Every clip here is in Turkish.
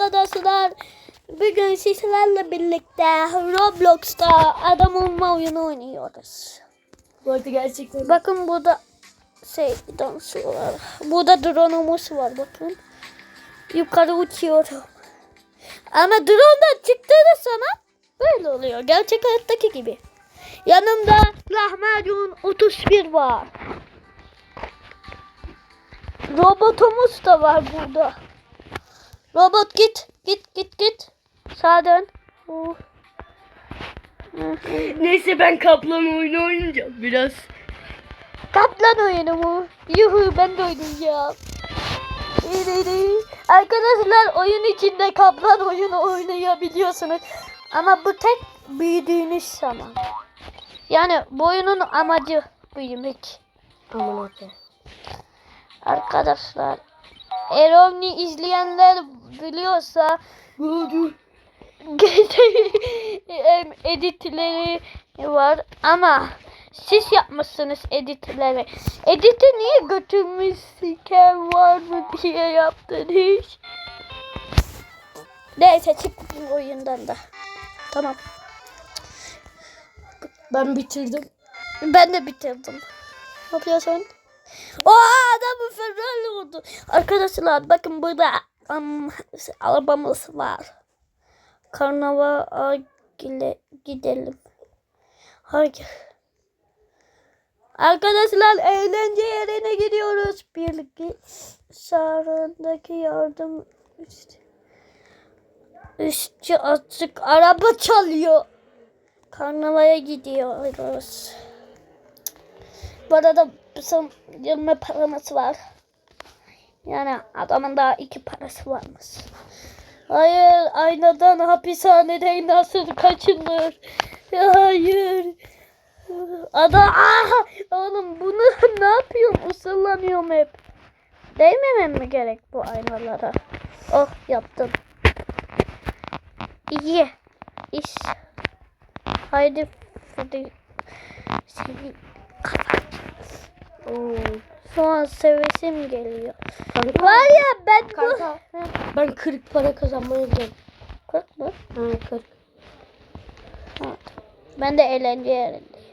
arkadaşlar. Bugün sizlerle birlikte Roblox'ta adam olma oyunu oynuyoruz. Bu arada gerçekten Bakın burada şey dansı var. Burada drone'umuz var bakın. Yukarı uçuyorum. Ama drone'dan çıktığında sana böyle oluyor. Gerçek hayattaki gibi. Yanımda lahmacun 31 var. Robotumuz da var burada. Robot git. Git git git. Sağa dön. Uh. Neyse ben kaplan oyunu oynayacağım biraz. Kaplan oyunu mu? Yuhu ben de oynayacağım. Arkadaşlar oyun içinde kaplan oyunu oynayabiliyorsunuz. Ama bu tek büyüdüğünüz zaman. Yani bu oyunun amacı büyümek. Aman. Arkadaşlar Erol'ni izleyenler biliyorsa editleri var ama siz yapmışsınız editleri. Editi niye götürmüşsün var mı diye yaptın hiç. Neyse çık bu oyundan da. Tamam. Ben bitirdim. Ben de bitirdim. Ne yapıyorsun? O adamı ferrari oldu. Arkadaşlar bakın burada um, arabamız var. Karnavala gidelim. Hayır. Arkadaşlar eğlence yerine gidiyoruz. Birlikte sağındaki yardım üst, üstçü açık araba çalıyor. Karnavala gidiyoruz. Bu arada bizim 20 paramız var. Yani adamın daha iki parası varmış. Hayır aynadan hapishaneden nasıl kaçınır? Hayır. Ada aha oğlum bunu ne yapıyorum? Isırlanıyorum hep. Değmemem mi gerek bu aynalara? Oh yaptım. İyi. İş. Haydi. Hadi. Seni kapat. Oo. Şu an sevesim geliyor. Kanka, Var ya ben bu... Kanka. ben 40 para kazanmaya gidiyorum. Kork mu? Ha 40. Ha. Ben de eğlence yerindeyim.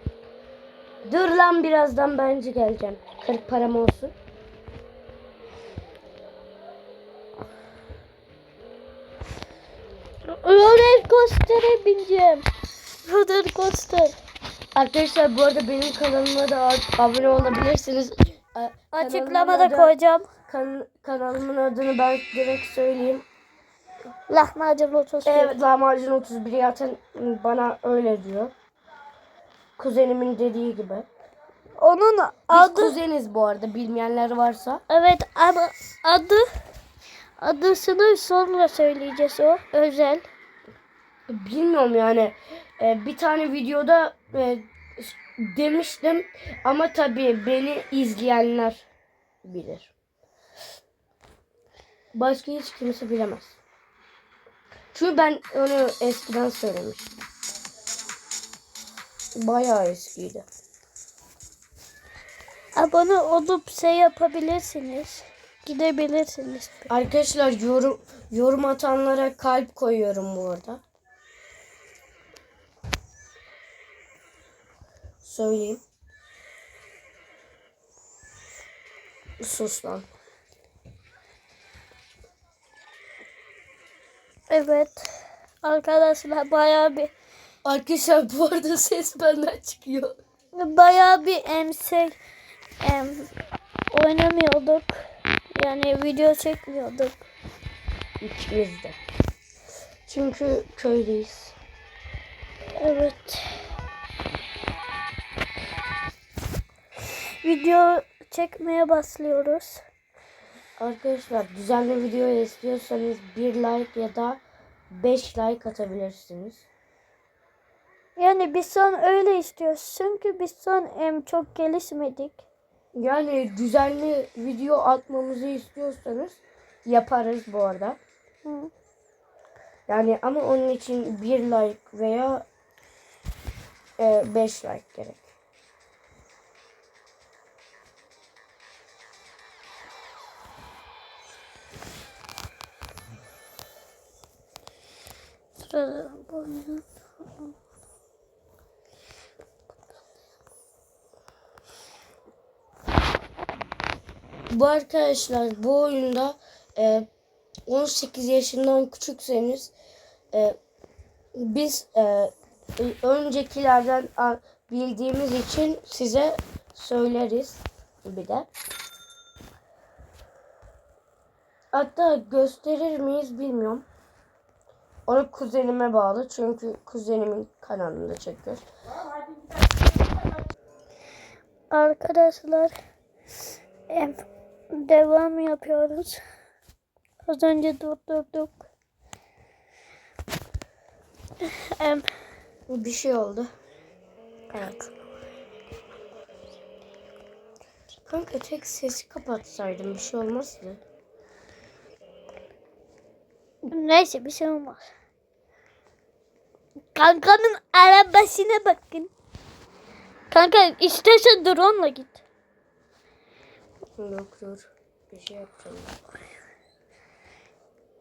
Dur lan birazdan bence geleceğim. 40 param olsun. Roller coaster'e bineceğim. Roller coaster. Arkadaşlar bu arada benim kanalıma da abone olabilirsiniz. Açıklamada adı- koyacağım. kan- kanalımın adını ben direkt söyleyeyim. Lahmacun 30. Evet lahmacun 31 zaten bana öyle diyor. Kuzenimin dediği gibi. Onun Biz adı... kuzeniz bu arada bilmeyenler varsa. Evet ama adı... Adısını sonra söyleyeceğiz o. Özel. Bilmiyorum yani. Ee, bir tane videoda e, demiştim ama tabii beni izleyenler bilir. Başka hiç kimse bilemez. Çünkü ben onu eskiden söylemiştim. Bayağı eskiydi. Abone olup şey yapabilirsiniz. Gidebilirsiniz. Arkadaşlar yorum yorum atanlara kalp koyuyorum bu arada. Söyleyeyim. Sus lan. Evet. Arkadaşlar bayağı bir Arkadaşlar bu arada ses benden çıkıyor. bayağı bir em şey em, oynamıyorduk. Yani video çekmiyorduk. İkimiz de. Çünkü köydeyiz. Evet. Video çekmeye başlıyoruz. Arkadaşlar düzenli video istiyorsanız bir like ya da 5 like atabilirsiniz. Yani biz son öyle istiyoruz. Çünkü biz son em çok gelişmedik. Yani düzenli video atmamızı istiyorsanız yaparız bu arada. Hı. Yani ama onun için bir like veya 5 like gerek. Bu arkadaşlar bu oyunda e, 18 yaşından küçükseniz e, biz e, öncekilerden bildiğimiz için size söyleriz bir de. Hatta gösterir miyiz bilmiyorum. Onu kuzenime bağlı çünkü kuzenimin kanalında çekiyoruz. Arkadaşlar devam yapıyoruz. Az önce durdurduk. Bir şey oldu. Evet. Kanka tek sesi kapatsaydım bir şey olmazdı. Neyse bir şey olmaz. Kankanın arabasına bakın. Kanka istersen drone'la git. Yok dur. Bir şey yapacağım.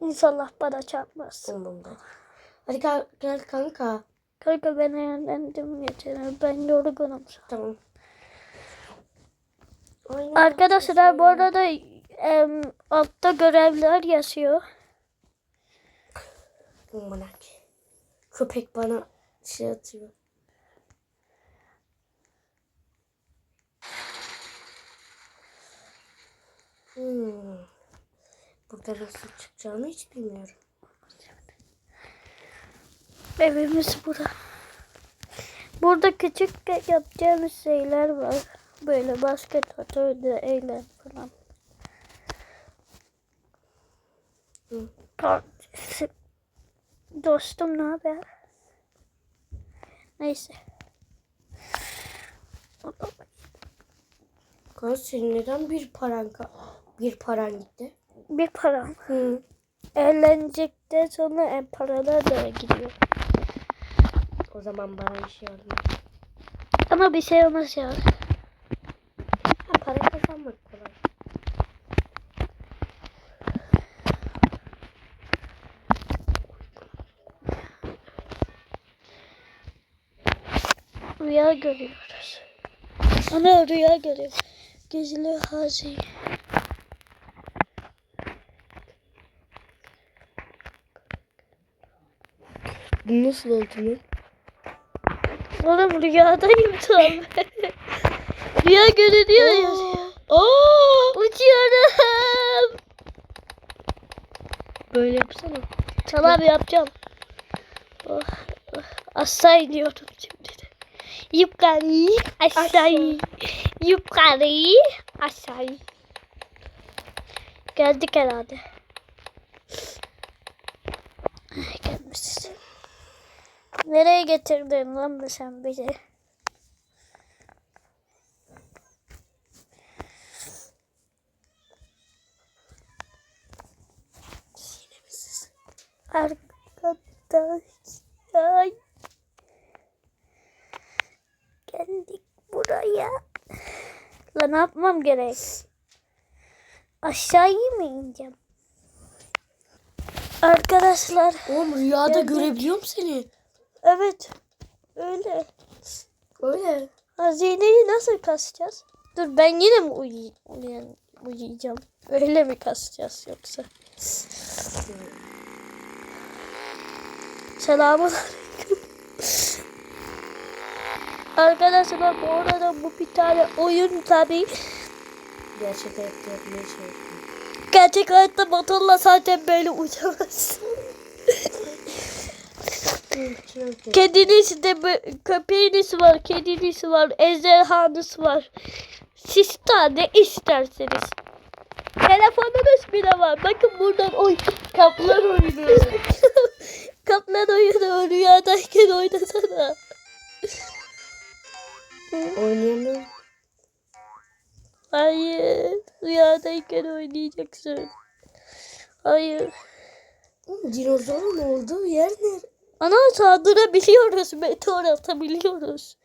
İnşallah bana çarpmaz. Umurumda. Hadi gel, gel kanka. Kanka ben eğlendim yeter. Ben yorgunum. Tamam. Aynen. Arkadaşlar bu arada em, altta görevler yazıyor. Manak. Köpek bana şey atıyor. Hmm. Burada nasıl çıkacağını hiç bilmiyorum. Evimiz burada. Burada küçük yapacağımız şeyler var. Böyle basket at, öyle eğlen falan. Hı. Dostum ne haber? Neyse. Kanka senin neden bir paran bir paran gitti? Bir param. Hı. Eğlenecekten sonra en paralar da gidiyor. O zaman bana bir şey olmaz. Ama bir şey olmaz ya. Ha, para kazanmak kolay. Rüya görüyoruz. Ana rüya görüyor. Gizli hazine. Bu nasıl oldu lan? Oğlum rüyadayım tam. Rüya görünüyor ya. Aa! Uçuyorum. Böyle yapsana. Tamam yapacağım. Oh, oh. Aşağı iniyorum şimdi. Yukarı aşağı. Yukarı aşağı. Geldik herhalde. Gelmişiz. Nereye getirdin lan sen bizi? Arkadaşlar geldik buraya. La ne yapmam gerek? Aşağıya mı ineceğim? Arkadaşlar Oğlum rüyada Geldim. görebiliyorum seni. evet öyle. Öyle. Hazineyi nasıl kasacağız? Dur ben yine mi uyuy uyan uyuyacağım? Öyle mi kasacağız yoksa? Selamun. Arkadaşlar bu arada bu bir tane oyun tabi. Gerçek hayatta yapmaya çalışıyorum. Gerçek hayatta motorla zaten böyle uçamazsın. Kediniz de köpeğiniz var, kediniz var, ejderhanız var. Siz tane isterseniz. Telefonunuz bile var. Bakın buradan oy kaplan oyunu. kaplan oyunu rüyadayken oynasana. Oynayamıyorum. Hayır. Rüyadayken oynayacaksın. Hayır. Dinozorun olduğu yer nere? Ana saldırabiliyoruz. Meteor atabiliyoruz.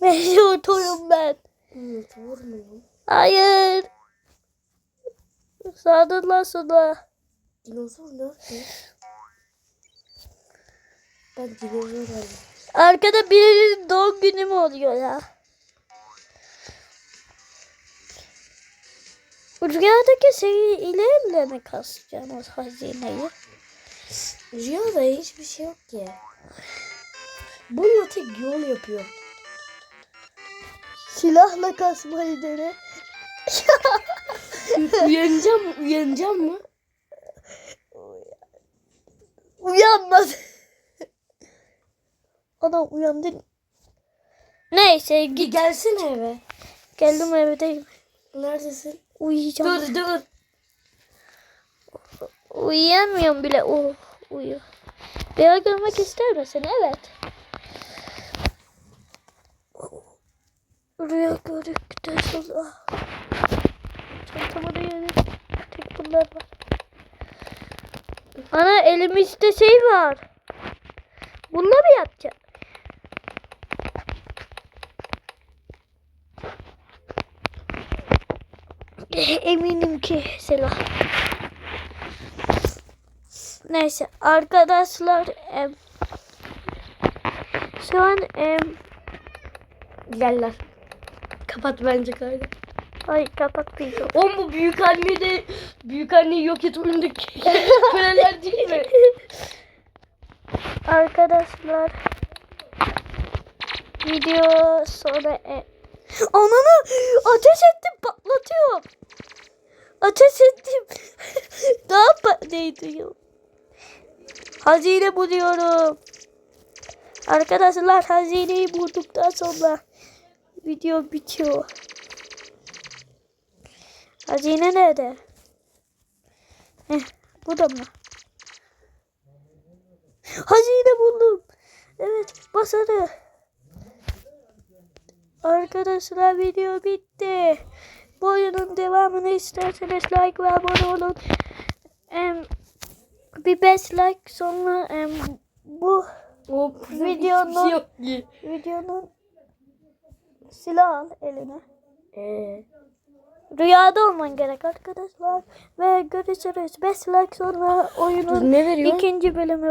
Meteorum ben. Dinozor mu? Hayır. Saldırlar sana. Dinozor nerede? Ben dinozor oldum. Arkada birinin doğum günü mü oluyor ya? Rüyadaki şeylerle mi kasacaksın o hazineyi? Rüyada hiçbir şey yok ki. Bununla tek yol yapıyor. Silahla kasmayı dene. uyanacağım mı? Uyanacağım mı? Uyanmaz. Ana uyandın. Neyse git. Gelsene eve. Geldim evdeyim. Neredesin? Uyuyacağım. Dur dur. Uyuyamıyorum bile. Oh, uyu. Rüya görmek ister misin? Evet. Rüya gördükten sonra çantamı da yedim. Tek bunlar var. Ana elimizde şey var. Bununla mı yapacağız? Eminim ki silah. Neyse arkadaşlar em, şu an em, Geller. Kapat bence kaydı. ay kapatmayacağım. Oğlum bu büyük anne de büyük anneyi yok et oyundaki köleler değil mi? Arkadaşlar video sonra e... Ananı ateş ettim patlatıyorum. Ateş ettim. Daha patlayıyor. Hazine buluyorum. Arkadaşlar hazineyi bulduktan sonra video bitiyor. Hazine nerede? Heh, bu da mı? Hazine buldum. Evet basarı. Arkadaşlar video bitti. Devamını isterseniz like ve abone olun. Em, bir 5 like sonra em, bu Videonun- hiçbir şey yok ki. videonun silah al eline. Ee, Rüyada olman gerek arkadaşlar. Ve görüşürüz. 5 like sonra oyunun ikinci bölümü